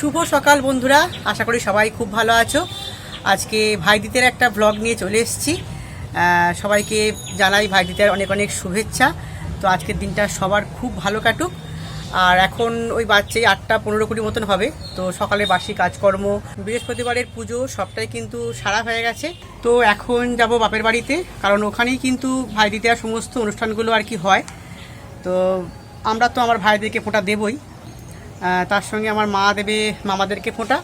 শুভ সকাল বন্ধুরা, আশা করি সবাই খুব ভালো আছো। আজকে ভাইদিতের একটা ব্লগ নিয়ে চলে এসেছি। সবাইকে জানাই ভাইদিতের অনেক অনেক শুভেচ্ছা। তো আজকের দিনটা সবার খুব ভালো কাটুক। আর এখন ওই বাচ্চাই আটটা পনেরো কুড়ি মতন হবে। তো সকালে বাসি কাজকর্ম, বৃহস্পতিবারের পুজো, সবটাই কিন্তু সারা হয়ে গেছে। তো এখন যাব বাপের বাড়িতে। কারণ ওখানেই কিন্তু ভাইদিতের সমস্ত অনুষ্ঠানগুলো আর কি হয়। তো আমরা তো আমার ভাইদেরকে ফোঁটা দেবই। তার সঙ্গে আমার মা দেবে মামাদেরকে ফোঁটা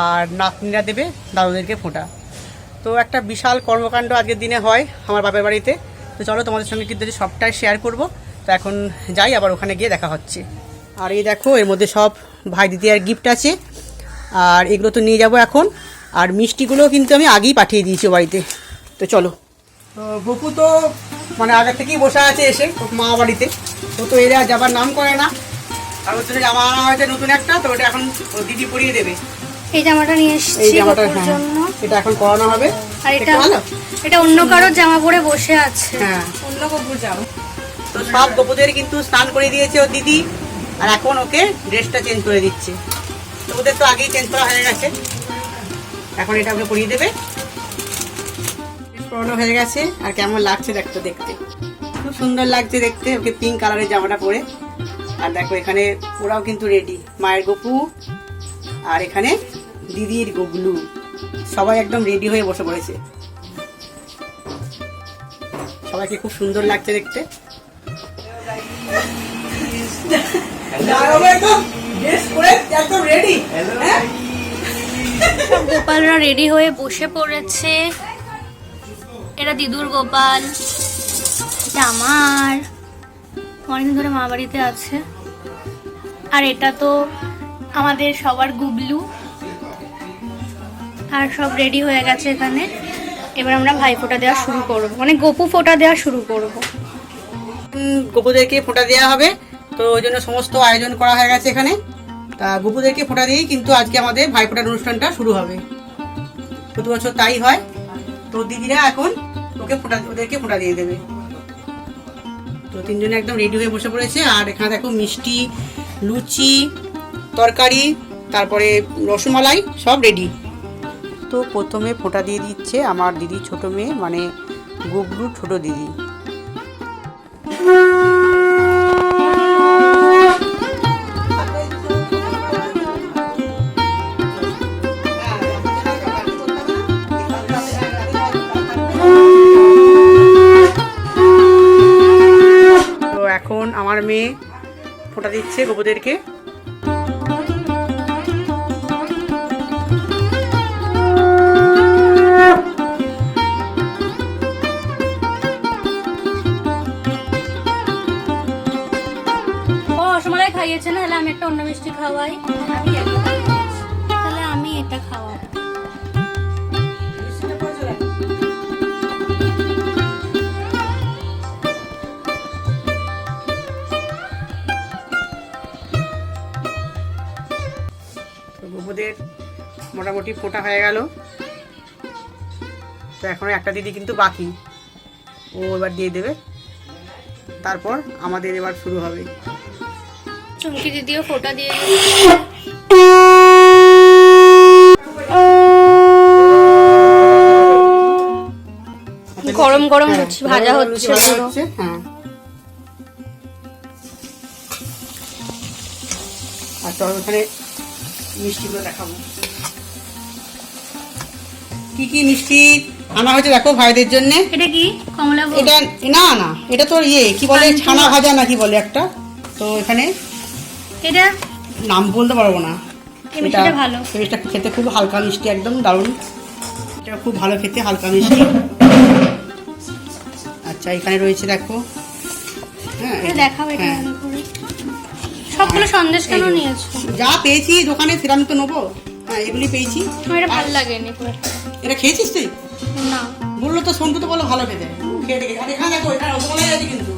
আর নাতনিরা দেবে দাদুদেরকে ফোঁটা। তো একটা বিশাল কর্মকাণ্ড আজকের দিনে হয় আমার বাপের বাড়িতে। তো চলো তোমাদের সঙ্গে কিন্তু সবটাই শেয়ার করব। তো এখন যাই আবার ওখানে গিয়ে দেখা হচ্ছে। আর এই দেখো এর মধ্যে সব ভাই দিদি আর গিফট আছে। আর এগুলো তো নিয়ে যাব এখন। আর মিষ্টিগুলো কিন্তু আমি আগেই পাঠিয়ে দিয়েছি ও বাড়িতে। তো চলো। তো বপু তো মানে আগে থেকেই বসে আছে এসে মা বাড়িতে। ও তো এরা যাবার নাম করে না। আর জামা আনা হয়েছে নতুন একটা তো ওটা এখন ও দিদি পরিয়ে দেবে। এই জামাটা নিয়ে এই জামাটা হ্যাঁ জন্য। এটা এখন করানো হবে। আর এটা এটা অন্য কারোর জামা পরে বসে আছে। হ্যাঁ। অন্য জামা। তো সব গপুদের কিন্তু স্নান করে দিয়েছে ওর দিদি আর এখন ওকে ড্রেসটা চেঞ্জ করে দিচ্ছে। তো ওদের তো আগেই চেঞ্জ করা হয়ে গেছে। এখন এটা ওকে পরিয়ে দেবে। পরানো হয়ে গেছে আর কেমন লাগছে দেখতো দেখতে। খুব সুন্দর লাগছে দেখতে ওকে পিঙ্ক কালারের জামাটা পরে। আর দেখো এখানে ওরাও কিন্তু রেডি মায়ের গপু আর এখানে দিদির গবলু। সবাই একদম রেডি হয়ে বসে পড়েছে। সবাইকে খুব সুন্দর লাগছে দেখতে? গোপালরা রেডি হয়ে বসে পড়েছে। এটা দিদুর গোপাল। এটা আমার। অনেকদিন ধরে মা বাড়িতে আছে। আর এটা তো আমাদের সবার গুবলু। আর সব রেডি হয়ে গেছে এখানে। এবার আমরা ভাই ফোঁটা দেওয়া শুরু করব। মানে গপু ফোঁটা দেওয়া শুরু করব। গপুদেরকে ফোঁটা দেওয়া হবে। তো ওই জন্য সমস্ত আয়োজন করা হয়ে গেছে এখানে। তা গপুদেরকে ফোঁটা দিয়েই কিন্তু আজকে আমাদের ভাই ফোঁটার অনুষ্ঠানটা শুরু হবে। প্রতি বছর তাই হয়। তো দিদিরা এখন ওকে ফোঁটা ওদেরকে ফোঁটা দিয়ে দেবে। তো তিনজনে একদম রেডি হয়ে বসে পড়েছে। আর এখানে দেখো মিষ্টি, লুচি, তরকারি, তারপরে রসমালাই, সব রেডি তো প্রথমে ফোঁটা দিয়ে দিচ্ছে আমার দিদি ছোট মেয়ে মানে গুবরু ছোট দিদি। ফোঁটা দিচ্ছে গোবুদেরকে খাইয়েছে না? হলে আমি একটা অন্য মিষ্টি খাওয়াই। মোটামুটি ফোটা হয়ে গেল। তো এখনও একটা দিদি কিন্তু বাকি। ও এবার দিয়ে দেবে। তারপর আমাদের এবার শুরু হবে। চুমকি দিদিও ফোটা দিয়ে গরম গরম হ্যাঁ, লুচি ভাজা গরম হচ্ছে ভাজা হচ্ছে, হ্যাঁ। আর তো ওখানে মিষ্টিগুলো দেখাবো। কি কি মিষ্টি আনা হয়েছে দেখো ভাইদের জন্য। এটা কি? কমলা? এটা না না এটা তোর ইয়ে কি বলে? ছানা ভাজা নাকি বলে একটা? তো এখানে এটা? নাম বলতে পারব না। মিষ্টিটা ভালো। মিষ্টিটা খেতে খুব হালকা মিষ্টি একদম দারুণ। এটা খুব ভালো খেতে হালকা মিষ্টি। আচ্ছা এখানে রয়েছে দেখো। হ্যাঁ দেখাও এটা হ্যাঁ। সবগুলো সন্দেশ কেন নিয়েছো? যা পেয়েছি দোকানে সেরকম তো নেব। হ্যাঁ এগুলি পেয়েছি। আমার এটা ভালো লাগেনি। এটা খেয়েছিস তুই? না। বলল তো সন্টু তো বলো ভালো খেতে। খেয়ে দেখে। আর এখানে দেখো এখানে রসমালাই আছে কিন্তু।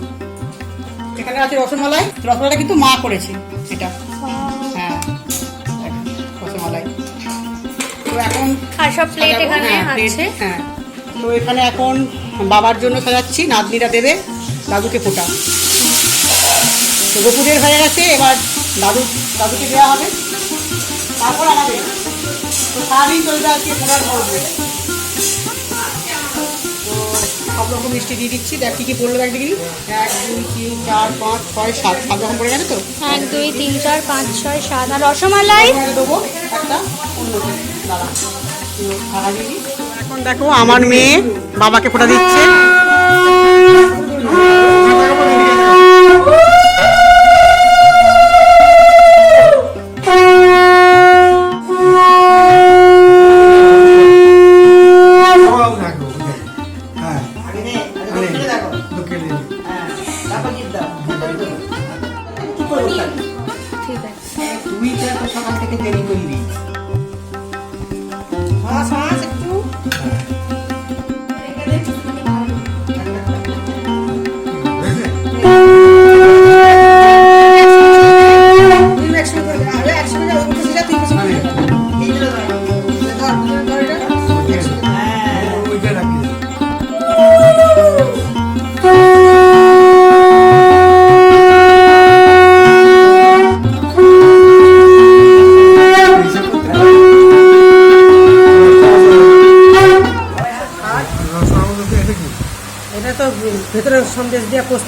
এখানে আছে রসমালাই রসমালাইটা কিন্তু মা করেছে এটা। হ্যাঁ দেখো, রসমালাই। তো এখন আর সব প্লেট এখানে হ্যাঁ, আছে। হ্যাঁ। তো এখানে এখন বাবার জন্য সাজাচ্ছি নাতনিরা দেবে দাদুকে ফোটা। তো গোপুরের হয়ে গেছে এবার দাদু দাদুকে দেওয়া হবে। তারপর আমাদের। সারাদিন সব রকম মিষ্টি দিয়ে দিচ্ছি। দেখ কী কী পড়ল দেখ দেখি। এক দুই তিন চার পাঁচ ছয় সাত। সাত রকম পড়ে গেছে তো? এক দুই তিন চার পাঁচ ছয় সাত। আর রসমালাই? এখানে দেবো। একটা অন্য। এখন দেখো আমার মেয়ে বাবাকে ফোটা দিচ্ছে।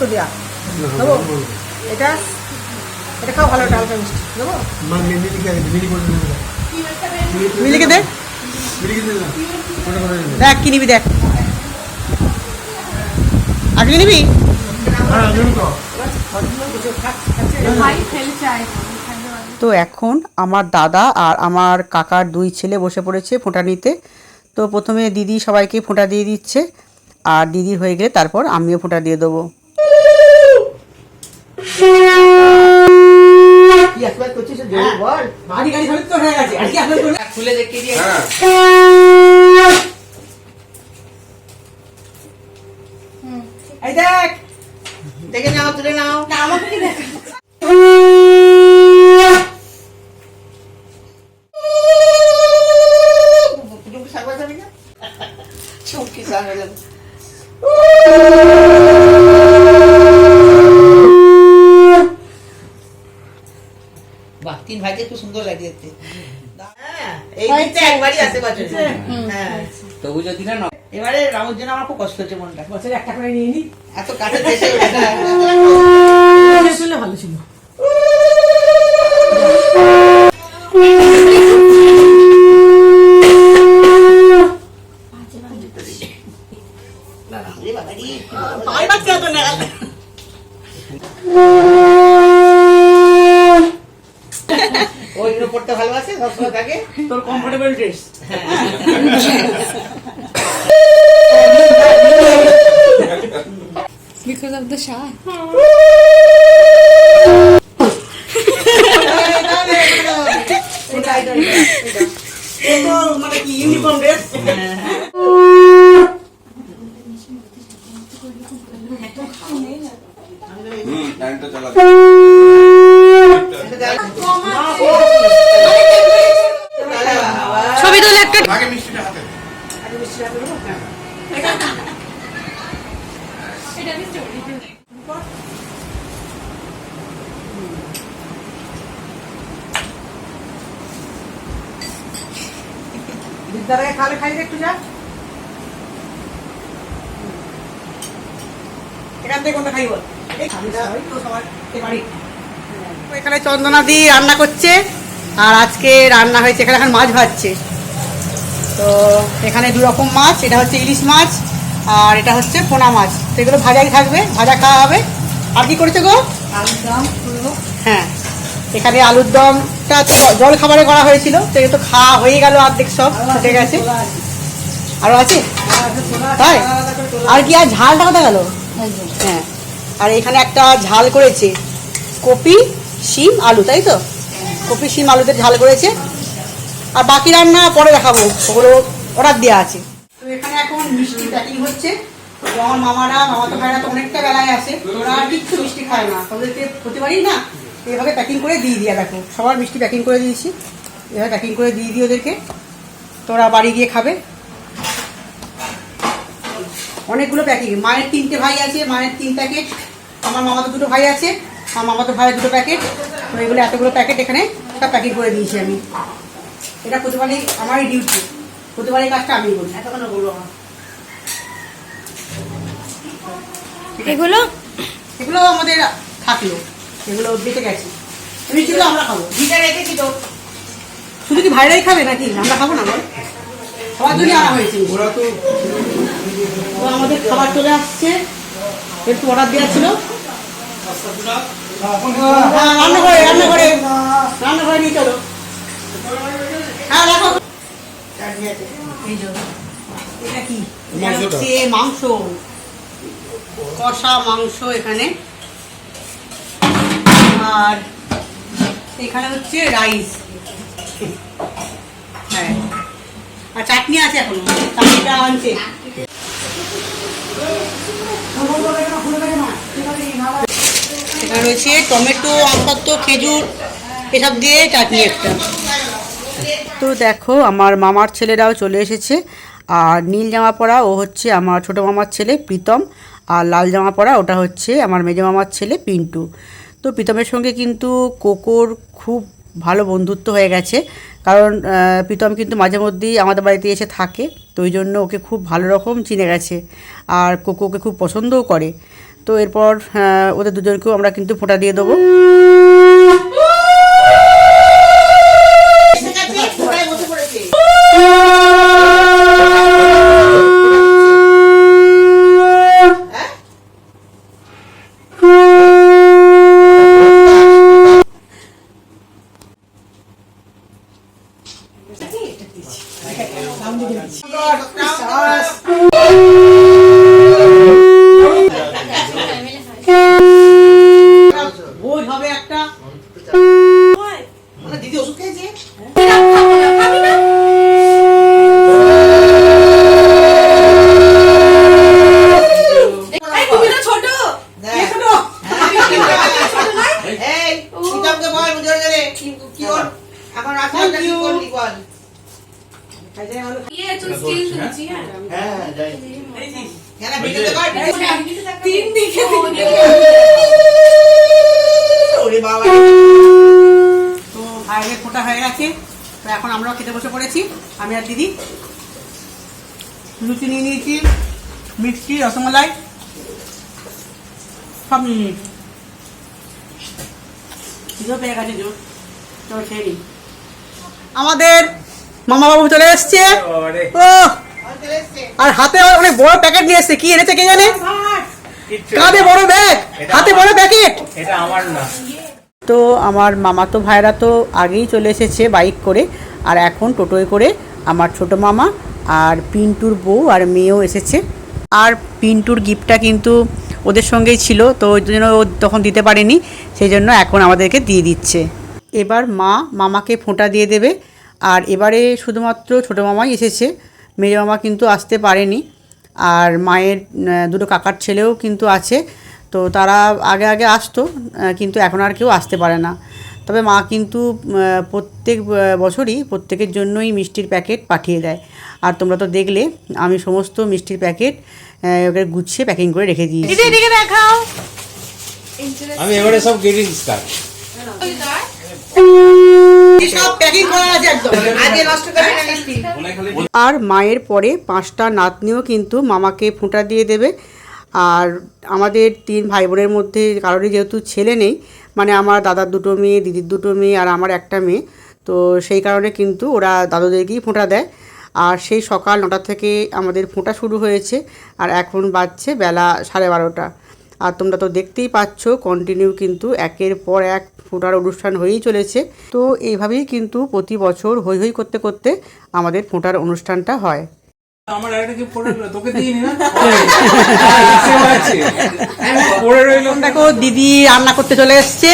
পোস্ত দেওয়া দেবো এটা? এটা খাও ভালো ডালটা মিষ্টি। দেবো মানে মিলিকে দে দেখ কি নিবি দেখ। আগে নিবি? হ্যাঁ তো। তো এখন আমার দাদা আর আমার কাকার দুই ছেলে বসে পড়েছে ফোঁটা নিতে। তো প্রথমে দিদি সবাইকে ফোঁটা দিয়ে দিচ্ছে। আর দিদির হয়ে গেলে তারপর আমিও ফোঁটা দিয়ে দেবো কি একবার করছিস জোরে বল খুলে দেখে দিয়ে এই দেখ দেখে নাও তুলে নাও চুমকি সাগর যাবি না চুমকি সাগর যাবি বাহ তিন ভাইকে খুব সুন্দর লাগে হ্যাঁ, বছরে হ্যাঁ। তবু যদি না এবারে রামের জন্য আমার খুব কষ্ট হচ্ছে মনটা। বছরে একটা করে নিয়ে নি। এত কাছে দেশে ভালো ছিল তোর comfortable dress because of the এটা মানে কি ইউনিফর্ম ড্রেস হুম টাইমটা চালাতে ছবি তুলে একটা আগে মিষ্টিটা হাতে বিদ্যালয়ে খালে খাই একটু যা। এখান থেকে কোনটা খাইব এখানে চন্দনা দি রান্না করছে আর আজকে রান্না হয়েছে এখানে এখন মাছ ভাজছে। তো এখানে দু রকম মাছ এটা হচ্ছে ইলিশ মাছ আর এটা হচ্ছে পোনা মাছ। তো এগুলো ভাজাই থাকবে ভাজা খাওয়া হবে। আর কি করেছে গো? হ্যাঁ। এখানে আলুর দমটা জল খাবারে করা হয়েছিল তো তো খাওয়া হয়ে গেল অর্ধেক সব, ফুটে গেছে। আরও আছে? তাই? আর কি, আর ঝালটা কোথায় গেল? হ্যাঁ। আর এখানে একটা ঝাল করেছে, কপি, শিম, আলু, তাই তো? কপি, শিম, আলুতে ঝাল করেছে। আর বাকি রান্না পরে দেখাবো, ওগুলো অর্ডার দেওয়া আছে। তো এখানে এখন মিষ্টি প্যাকিং হচ্ছে। আমার মামারা, মামাতো ভাইরা তো অনেকটা বেলায় আসে, ওরা আর কিচ্ছু মিষ্টি খায় না। ওদেরকে প্রতিবারই না এইভাবে প্যাকিং করে দিয়ে দিয়া দেখো। সবার মিষ্টি প্যাকিং করে দিয়েছি। এভাবে প্যাকিং করে দিয়ে দিই ওদেরকে। তোরা বাড়ি গিয়ে খাবে। অনেকগুলো প্যাকিং মায়ের তিনটে ভাই আছে মায়ের তিন প্যাকেট আমার মামাতো দুটো ভাই আছে আমার মামাতো ভাইয়ের দুটো প্যাকেট তো এগুলো এতগুলো প্যাকেট এখানে সব প্যাকিং করে দিয়েছি আমি। এটা প্রতিবারই আমারই ডিউটি প্রতিবারই কাজটা আমি করি এতক্ষণ বলব আমার। এগুলো? এগুলো আমাদের থাকল। এগুলো বেঁচে গেছে। আমরা খাব। ভিটা রেখেছি তো শুধু কি ভাইরাই খাবে নাকি? আমরা খাব না বল? সবার জন্য আনা হয়েছে। ওরা তো তো আমাদের খাবার চলে আসছে। একটু অর্ডার দেওয়া ছিল। হ্যাঁ রান্না করে রান্না করে রান্না করে নিয়ে চলো। হ্যাঁ এটা কি? মাংস। কষা মাংস এখানে। আর এখানে হচ্ছে রাইস হ্যাঁ। আর চাটনি আছে এখনও। চাটনিটা আনছে। রয়েছে টমেটো, আমপাত্ত, খেজুর, এসব দিয়ে চাটনি একটা। তো দেখো, আমার মামার ছেলেরাও চলে এসেছে। আর নীল জামা পরা, ও হচ্ছে আমার ছোট মামার ছেলে প্রীতম। আর লাল জামা পরা, ওটা হচ্ছে আমার মেজো মামার ছেলে পিন্টু। তো প্রীতমের সঙ্গে কিন্তু কোকোর খুব ভালো বন্ধুত্ব হয়ে গেছে। কারণ প্রীতম কিন্তু মাঝে মধ্যেই আমাদের বাড়িতে এসে থাকে, তো ওই জন্য ওকে খুব ভালো রকম চিনে গেছে আর কোকো ওকে খুব পছন্দও করে। তো এরপর ওদের দুজনকেও আমরা কিন্তু ফোঁটা দিয়ে দেবো। এখন আমরাও খেতে বসে পড়েছি। আমি আর দিদি। লুচি নিয়ে নিয়েছি মিষ্টি রসমালাই। সব নিয়ে নিয়েছি। পেয়ে গেছে জোর তো খেয়ে নিই আমাদের মামা বাবু চলে এসছে। ও চলে এসছে। আর হাতে অনেক বড় প্যাকেট নিয়ে এসছে। কি এনেছে কে জানে? কাঁধে বড় ব্যাগ হাতে বড় প্যাকেট। এটা আমার না। তো আমার মামাতো ভাইরা তো আগেই চলে এসেছে বাইক করে, আর এখন টোটোয় করে আমার ছোট মামা আর পিন্টুর বউ আর মেয়েও এসেছে। আর পিন্টুর গিফটটা কিন্তু ওদের সঙ্গেই ছিল, তো ওই জন্য ও তখন দিতে পারেনি, সেই জন্য এখন আমাদেরকে দিয়ে দিচ্ছে। এবার মা মামাকে ফোঁটা দিয়ে দেবে, আর এবারে শুধুমাত্র ছোট মামাই এসেছে, মেয়ে মামা কিন্তু আসতে পারেনি, আর মায়ের দুটো কাকার ছেলেও কিন্তু আছে তো তারা আগে আগে আসতো কিন্তু এখন আর কেউ আসতে পারে না। তবে মা কিন্তু প্রত্যেক বছরই প্রত্যেকের জন্যই মিষ্টির প্যাকেট পাঠিয়ে দেয়। আর তোমরা তো দেখলে আমি সমস্ত মিষ্টির প্যাকেট ওকে গুছিয়ে প্যাকিং করে রেখে দিয়েছি। দেখাও। আমি এবারে সব গ্রিটিংস কার্ড না মিষ্টি। আর মায়ের পরে পাঁচটা নাতনিও কিন্তু মামাকে ফোঁটা দিয়ে দেবে। আর আমাদের তিন ভাই বোনের মধ্যে কারোরই যেহেতু ছেলে নেই মানে আমার দাদার দুটো মেয়ে, দিদির দুটো মেয়ে আর আমার একটা মেয়ে, তো সেই কারণে কিন্তু ওরা দাদুদেরকেই ফোঁটা দেয়। আর সেই সকাল নটা থেকে আমাদের ফোঁটা শুরু হয়েছে আর এখন বাজছে বেলা সাড়ে বারোটা। আর তোমরা তো দেখতেই পাচ্ছ কন্টিনিউ কিন্তু একের পর এক ফোটার অনুষ্ঠান হয়েই চলেছে। তো এইভাবেই কিন্তু প্রতি বছর হই হই করতে করতে আমাদের ফোটার অনুষ্ঠানটা হয়। আমার একটা কি পড়ে রইল তোকে দিইনি না পড়ে রইল। দেখো দিদি রান্না করতে চলে এসছে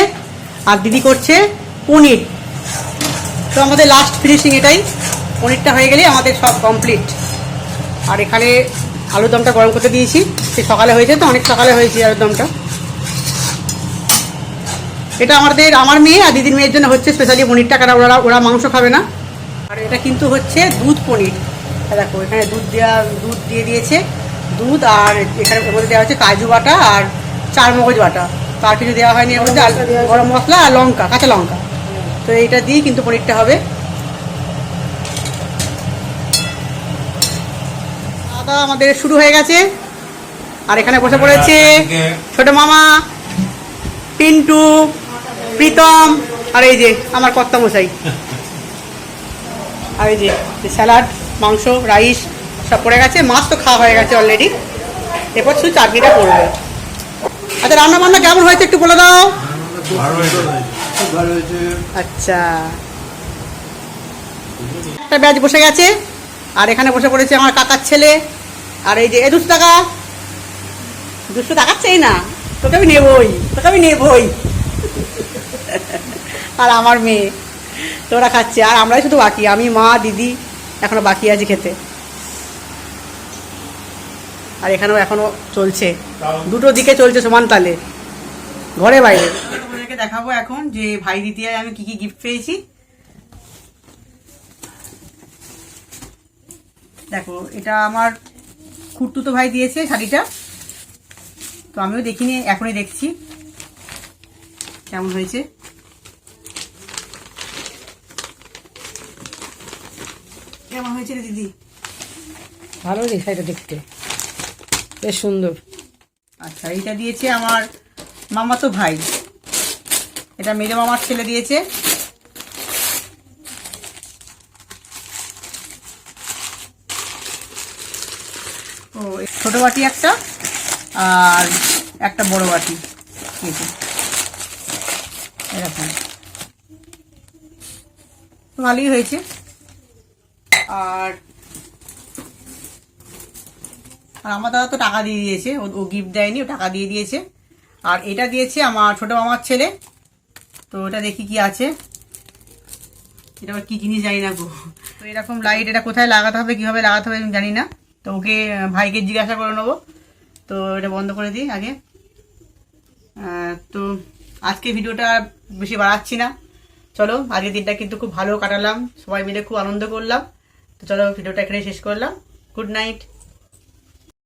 আর দিদি করছে পনির। তো আমাদের লাস্ট ফিনিশিং এটাই। পনিরটা হয়ে গেলে আমাদের সব কমপ্লিট আর এখানে আলুর দমটা গরম করতে দিয়েছি। সে সকালে হয়েছে তো অনেক সকালে হয়েছে আলুর দমটা। এটা আমাদের আমার মেয়ে আর দিদির মেয়ের জন্য হচ্ছে স্পেশালি পনিরটা কারণ ওরা ওরা মাংস খাবে না। আর এটা কিন্তু হচ্ছে দুধ পনির। দেখো এখানে দুধ দেওয়া দুধ দিয়ে দিয়েছে। দুধ আর এখানে ওর মধ্যে দেওয়া হচ্ছে কাজু বাটা আর চার মগজ বাটা। তার কিছু দেওয়া হয়নি এর মধ্যে গরম মশলা আর লঙ্কা কাঁচা লঙ্কা। তো এইটা দিয়ে কিন্তু পনিরটা হবে। দাদা আমাদের শুরু হয়ে গেছে। আর এখানে বসে পড়েছে হ্যাঁ, ছোট মামা পিন্টু প্রীতম আর এই যে আমার কর্তা মশাই আর এই যে স্যালাড। মাংস, রাইস সব পড়ে গেছে। মাছ তো খাওয়া হয়ে গেছে অলরেডি এরপর শুধু চাটনিটা পড়বে আচ্ছা রান্না বান্না কেমন হয়েছে একটু বলে দাও। আচ্ছা। একটা ব্যাচ বসে গেছে। আর এখানে বসে পড়েছে আমার কাকার ছেলে। আর এই যে, এ দুশো টাকা। দুশো টাকাচ্ছেই না। তোকে আমি নেবই। তোকে আমি নেবই। আর আমার মেয়ে। তোরা খাচ্ছে। আর আমরাই শুধু বাকি। আমি মা, দিদি এখনও বাকি আছে খেতে। আর এখানেও এখনও চলছে। দুটো দিকে চলছে সমান তালে। ঘরে বাইরে। তোমাদেরকে দেখাবো এখন যে ভাই দ্বিতীয় আমি কি কি গিফট পেয়েছি। দেখো এটা আমার খুঁড়তুতো ভাই দিয়েছে শাড়িটা। তো আমিও দেখিনি এখনই দেখছি। কেমন হয়েছে? কেমন হয়েছে রে দিদি? ভালো রে শাড়িটা দেখতে। বেশ সুন্দর। আচ্ছা এইটা দিয়েছে আমার মামা তো ভাই। এটা মেজো মামার ছেলে দিয়েছে। ও ছোট বাটি একটা আর একটা বড় বাটি দিয়েছে। এরকম। ভালোই হয়েছে। আর আর আমার দাদা তো টাকা দিয়ে দিয়েছে। ও- গিফট দেয়নি, ও টাকা দিয়ে দিয়েছে। আর এটা দিয়েছে আমার ছোট মামার ছেলে। তো এটা দেখি কি আছে। এটা আবার কি জিনিস জানি না গো। তো এরকম লাইট এটা কোথায় লাগাতে হবে, কীভাবে লাগাতে হবে আমি জানি না। তো ওকে ভাইকে জিজ্ঞাসা করে নেব। তো এটা বন্ধ করে দিই আগে। তো আজকে ভিডিওটা বেশি বাড়াচ্ছি না। চলো, আজকের দিনটা কিন্তু খুব ভালো কাটালাম। সবাই মিলে খুব আনন্দ করলাম। তো চলো ভিডিওটা এখানে শেষ করলাম। Good night.